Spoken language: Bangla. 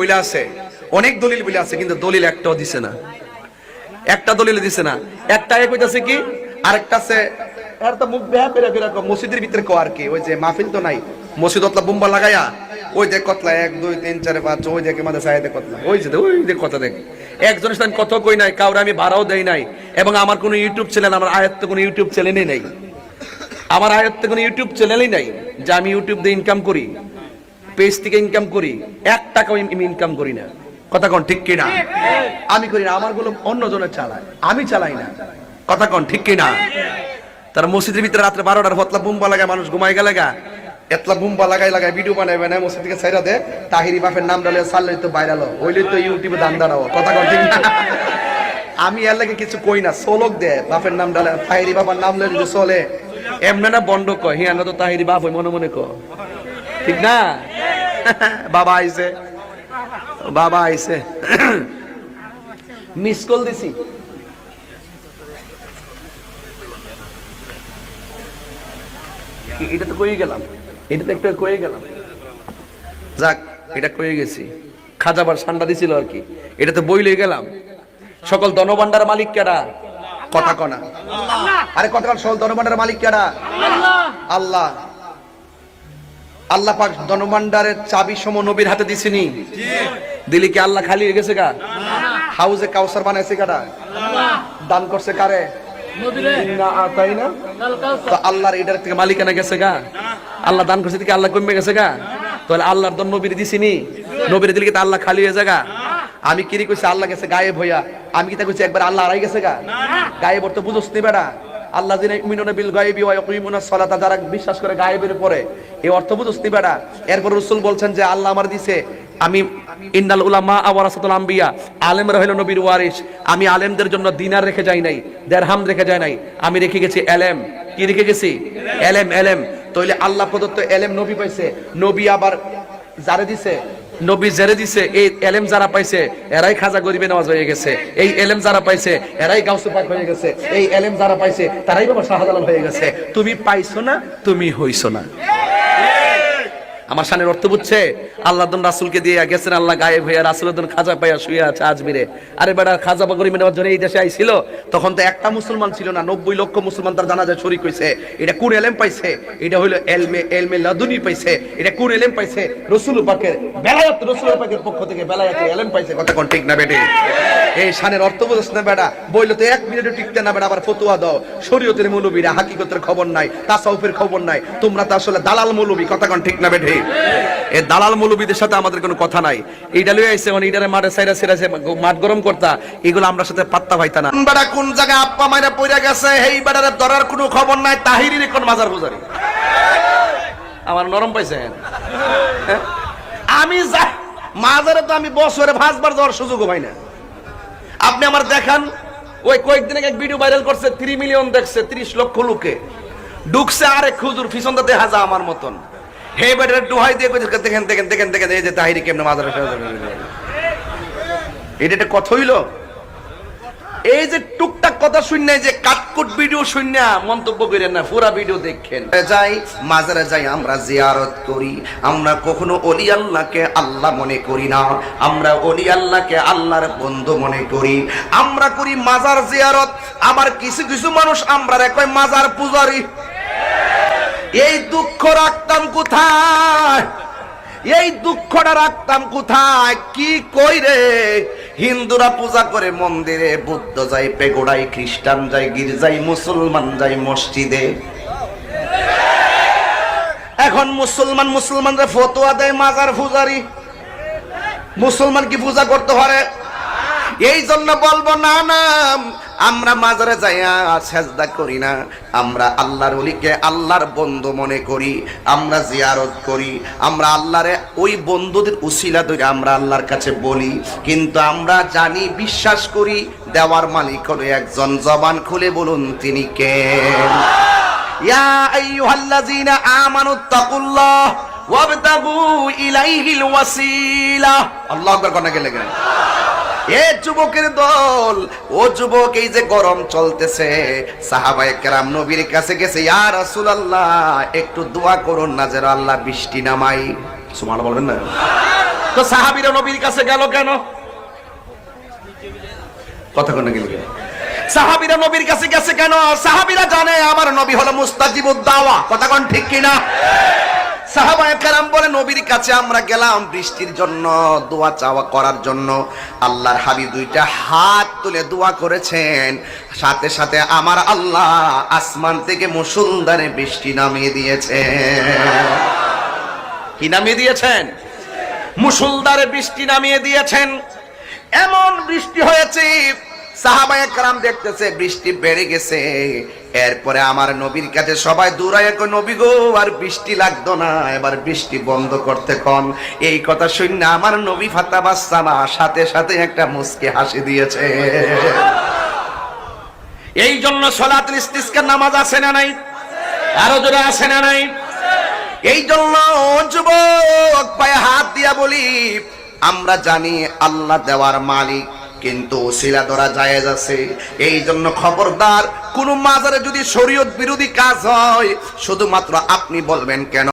বলে আছে অনেক দলিল বলে আছে কিন্তু দলিল একটাও দিছে না। একটা দলিল দিছে না। একটা এক হইতাছে কি আরেকটা আছে আর তো মুখ বেহা পেরা কো, মসজিদের ভিতরে কো আর কি ওই যে মাহফিল তো নাই। মসজিদ অতলা বুম্বা লাগায়া ওই দেখ কতলা এক দুই তিন চার পাঁচ ওই দেখে মাঝে সাহেব কতলা ওই যে ওই দেখ কথা দেখ। একজনের সাথে কথা কই নাই কাউরে আমি ভাড়াও দেই নাই এবং আমার কোনো ইউটিউব চ্যানেল আমার আয়ত্ত কোনো ইউটিউব চ্যানেলই নাই। আমার আয়ত্তে কোনো ইউটিউব চ্যানেলই নাই যে আমি ইউটিউব দিয়ে ইনকাম করি। পেজ থেকে ইনকাম করি এক টাকাও ইনকাম করি না। কথা কন ঠিক কিনা? আমি করি না আমারগুলো অন্যজনের চালায় আমি চালাই না। কথা কন ঠিক কিনা? তারা মসজিদের ভিতরে রাত্রে বারোটার হতলা বুম্বা লাগায় মানুষ ঘুমাই গেলে গা। এতলা বুম্বা লাগাই লাগাই ভিডিও বানাইবে না মসজিদ থেকে ছাইরা দে তাহিরি বাপের নাম ডালে সাল্লাই তো বাইরালো ওইলে তো ইউটিউবে দান দাঁড়াও। কথা কন ঠিক না আমি এর লাগে কিছু কই না সোলক দে বাপের নাম ডালে তাহিরি বাবার নাম যদি চলে। এমনে না বন্ড কয় হিয়া না তো তাহিরি বাপ হই মনে মনে ক ঠিক না? বাবা আইছে। বাবা আইছে। মিস কল দিছি। এটা তো কই গেলাম। এটা তো একটা কয়ে গেলাম। যাক এটা কয়ে গেছি। খাজাবার ঠান্ডা দিছিল আর কি। এটা তো বই লয়ে গেলাম। সকল ধনভান্ডার মালিক কেডা কথা কনা। আরে কথা সকল ধনভান্ডার মালিক কেডা আল্লাহ। আল্লাহ পাক ধনভান্ডারের চাবি সম নবীর হাতে দিছিনি। দিলি কি আল্লাহ খালি হয়ে গেছে গা? হাউজে কাউসার বানাইছে কাটা দান করছে কারে? না তাই না তো আল্লাহর এটার থেকে মালিকানা গেছে গা? আল্লাহ দান করছে থেকে আল্লাহ কমে গেছে গা? তাহলে আল্লাহর দন নবীর দিছিনি? নবীর দিলে কি আল্লাহ খালি হয়ে যাগা আমি কিরি কইছি আল্লাহ গেছে গায়েব হইয়া? আমি কি তা কইছি একবার আল্লাহ আড়াই গেছে গা? গায়েব তো বুঝোস নি বেড়া আল্লাহ বিল গায়বি ওয়া সালাতা, যারা বিশ্বাস করে গায়েবের উপরে, এই অর্থ নি বেড়া এরপর রাসূল বলছেন যে, আল্লাহ আমার দিছে, আমি ইন্নাল উলামা ওয়ারাসাতুল আম্বিয়া, আলেমরা হলো নবীর ওয়ারিস আমি আলেমদের জন্য দিনার রেখে যাই নাই দেরহাম রেখে যাই নাই। আমি রেখে গেছি এলেম। কি রেখে গেছি? এলেম এলেম। তাইলে আল্লাহ প্রদত্ত এলেম নবী পাইছে। নবী আবার যারে দিছে? নবী জেরে দিছে, এই এলেম যারা পাইছে, এরাই খাজা গরিবে নামাজ হয়ে গেছে। এই এলেম যারা পাইছে, এরাই গাউসে পাক হয়ে গেছে। এই এলেম যারা পাইছে, তারাই বাবা শাহজালাল হয়ে গেছে। তুমি পাইছো না, তুমি হইছো না। আমার শানের অর্থ বুঝছে? আল্লাহ রাসুলকে দিয়ে গেছেন, আল্লাহ গায়েব হইয়া রাসুলের দন খাজা পাইয়া শুয়ে আছে আজমিরে। আরে বেটা, খাজা বাগরি নেওয়ার জন্য এই দেশে আইছিল, তখন তো একটা মুসলমান ছিল না, নব্বই লক্ষ মুসলমান তার জানা যায় শরিক হইছে। এটা কোন এলেম পাইছে? এটা হইল এলমে এলমে লাদুনি পাইছে। এটা কোন এলেম পাইছে? রসুল পাকের, বেলায়াত, রসুল পাকের পক্ষ থেকে বেলায়াত এলেম পাইছে। কথা কোন ঠিক না বেটে? এই শানের অর্থ বুঝছ না বেটা। বইলো তো এক মিনিটও টিকতে না বেটা, আবার ফতুয়া দাও। শরীয়তের মৌলবীরা হাকিকতের খবর নাই, তাসাউফের খবর নাই। তোমরা তো আসলে দালাল মৌলবী কথা কোন ঠিক না বেটে? এই দালাল মৌলবীদের সাথে আমাদের কোনো কথা নাই। এইটা লয়ে আইছে মানে এইটারে মাঠে সাইরা সাইরা মাঠ গরম করতা এগুলো আমরা সাথে পাত্তা পাইতা না। বেটা কোন জায়গায় আপ্পা মাইরা পইরা গেছে এই বেটারে ধরার কোনো খবর নাই তাহিরির কোন মাজার পূজারি আমার নরম পাইছেন। হ্যাঁ? আমি যা মাজারে তো আমি বছরে পাঁচবার যাওয়ার সুযোগ পাই না। আপনি আমার দেখান ওই কয়েকদিন আগে এক ভিডিও ভাইরাল করছে থ্রি মিলিয়ন দেখছে ত্রিশ লক্ষ লোকে। ঢুকছে আরেক খুজুর দেখা যা আমার মতন। দেখেন দেখেন দেখেন দেখেন এই যে এটা একটা কথা হইল? এই যে টুকটাক কথা শুননে যে কাটকুট ভিডিও মন্তব্য করেন না, পুরা ভিডিও দেখেন। যাই, মাজারে যাই, আমরা জিয়ারত করি, আমরা কখনো অলি আল্লাহকে আল্লাহ মনে করি না, আমরা অলি আল্লাহকে আল্লাহর বন্ধু মনে করি। আমরা করি মাজার জিয়ারত, আবার কিছু কিছু মানুষ আমরা কয় মাজার পূজারি। এই দুঃখ রাখতাম কোথায়? এই দুঃখটা রাখতাম কোথায়? কি কই রে? হিন্দুরা পূজা করে মন্দিরে, বুদ্ধ যায় পেগোড়ায় খ্রিস্টান যায় গির্জায় মুসলমান যায় মসজিদে। এখন মুসলমান মুসলমানরা ফতোয়া দেয় মাজার পূজারি। মুসলমান কি পূজা করতে পারে? এই জন্য বলব না না আমরা মাজারে যাইয়া সেজদা করি না। আমরা আল্লাহর অলিকে আল্লাহর বন্ধু মনে করি, আমরা জিয়ারত করি, আমরা আল্লাহরে ওই বন্ধুদের উসিলা ধরে আমরা আল্লাহর কাছে বলি। কিন্তু আমরা জানি, বিশ্বাস করি, দেওয়ার মালিক হলো একজন। জবান খুলে বলুন, তিনি কে? ইয়া আইয়ুহাল্লাযীনা গেলে গেলে। এ যুবকের দল, ও যুবক এই যে গরম চলতেছে। সাহাবায়ে কেরাম নবীর কাছে গেছে, ইয়া রাসূলুল্লাহ, একটু দোয়া করুন না যেন আল্লাহ বৃষ্টি নামাই সুবহানাল্লাহ বলবেন না? তো সাহাবিরা নবীর কাছে গেল কেন? কথা কোন গেল? সাহাবিরা নবীর কাছে গেছে কেন? সাহাবিরা জানে, আমার নবী হলো মুস্তাজিবুদ দাওয়া। কথা কোন ঠিক কিনা? সাহাবায়ে কেরাম বলে নবীর কাছে আমরা গেলাম বৃষ্টির জন্য, দোয়া চাওয়া করার জন্য। আল্লাহর হাবিব দুইটা হাত তুলে দোয়া করেছেন। সাথে সাথে আমার আল্লাহ আসমান থেকে মুসুলদারে বৃষ্টি নামিয়ে দিয়েছেন। কি নামিয়ে দিয়েছেন? মুসুলদারে বৃষ্টি নামিয়ে দিয়েছেন। এমন বৃষ্টি হয়েছে দেখতেছে, বৃষ্টি বেড়ে গেছে। এরপরে আমার নবীর কাছে সবাই দূরায় নবী গো, আর বৃষ্টি লাগতো না, এবার বৃষ্টি বন্ধ করতে কন। এই কথা শুনে আমার নবী ফাতা বাচ্চামা সাথে সাথে একটা মুসকে হাসি দিয়েছে। এই জন্য সলাতুল ইস্তিসকার নামাজ আছে না নাই? আরও জোরে আছে না নাই? এই জন্য যুবক পায়ে হাত দিয়া বলি, আমরা জানি আল্লাহ দেওয়ার মালিক কিন্তু শিলা ধরা জায়েজ আছে। এই জন্য খবরদার, কোন মাজারে যদি শরীয়ত বিরোধী কাজ হয়, শুধুমাত্র আপনি বলবেন কেন?